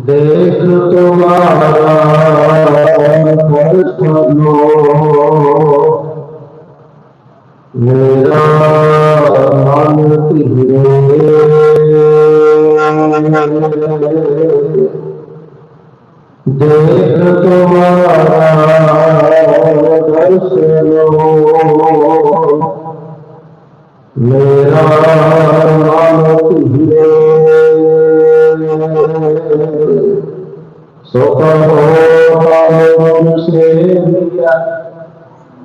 देख तुम्हारा सुनो मेरा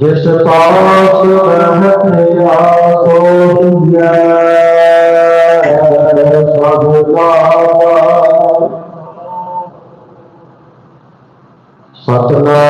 ਜਿਸ ਤਾਸ ਰਹਿਤ ਨਿਆ ਸੋ ਤੁਮੈ ਸਭਲਾ ਸਤਨਾਮ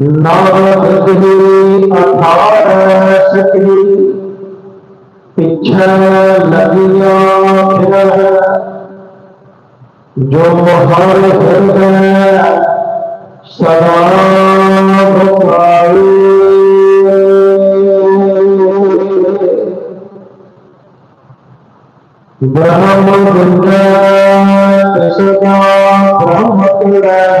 ਨਾਨਕ ਜੀ ਅਠਾਰ ਸਕਲੀ ਪਿਛੇ ਲਗਿਆ ਫਿਰ ਜੋ ਮਹਾਨ ਹਿਰਦੈ ਸਦਾ ਭੁਖਾਈ ਬ੍ਰਹਮ ਗੁੰਡਾ ਤਸਦਾ ਬ੍ਰਹਮ ਤੁੜਾ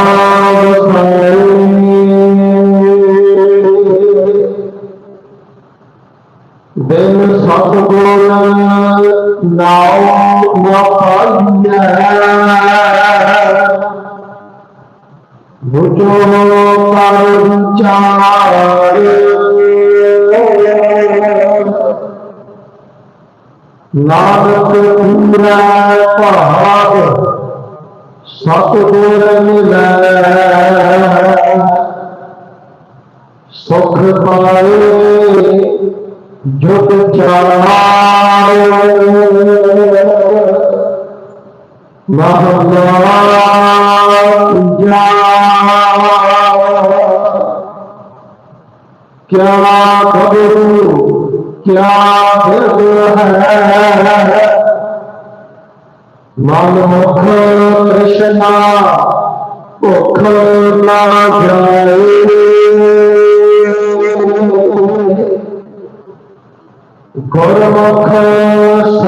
ਨਾਉ ਮਖਾਇਆ ਬੁਝੋ ਕਰ ਵਿਚਾਰ ਨਾਨਕ ਪੂਰਾ ਭਾਗ ਸਤ ਗੁਰ ਮਿਲੈ ਸੁਖ ਪਾਏ जुग चार क्या खबरू क्या है मनमुख कृष्णा भुख ना जाए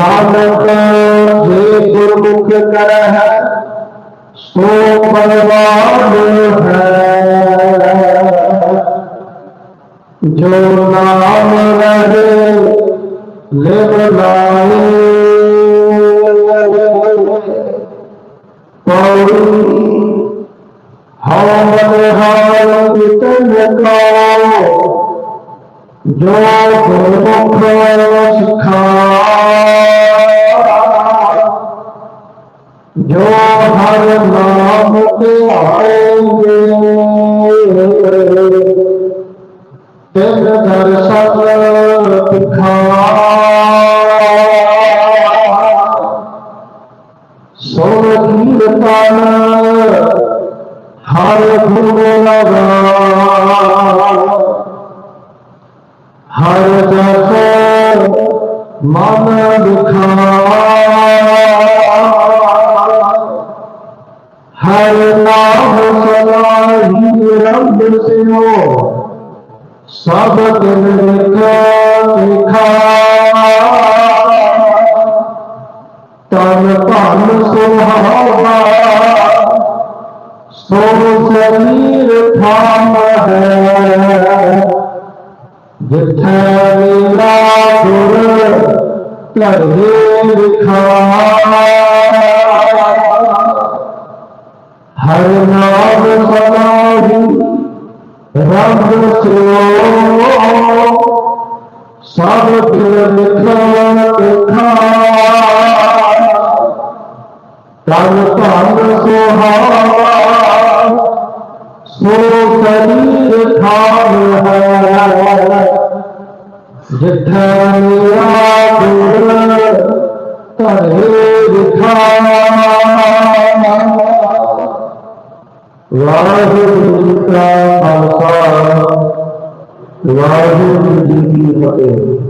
नानक हे गुरमुख कर सो बलवान है जो नाम रहे लिव पौड़ी हम हाल कितन का जो गुरुमुख सिखा जो हर नाम के आएँगे। तिन दर्शन हर गुरु लगा हर दफे मन दुखा। हर नाम सदा ही सब दिन लिखा तन धन सुहावा सो शरीर थाम है। हर नाम समाधि रब सो सब तन तन सोहा सो शरीर ठान है जिठनिया तहेर खान वाहिगुरु का वाहिगुरु जी की फतेह।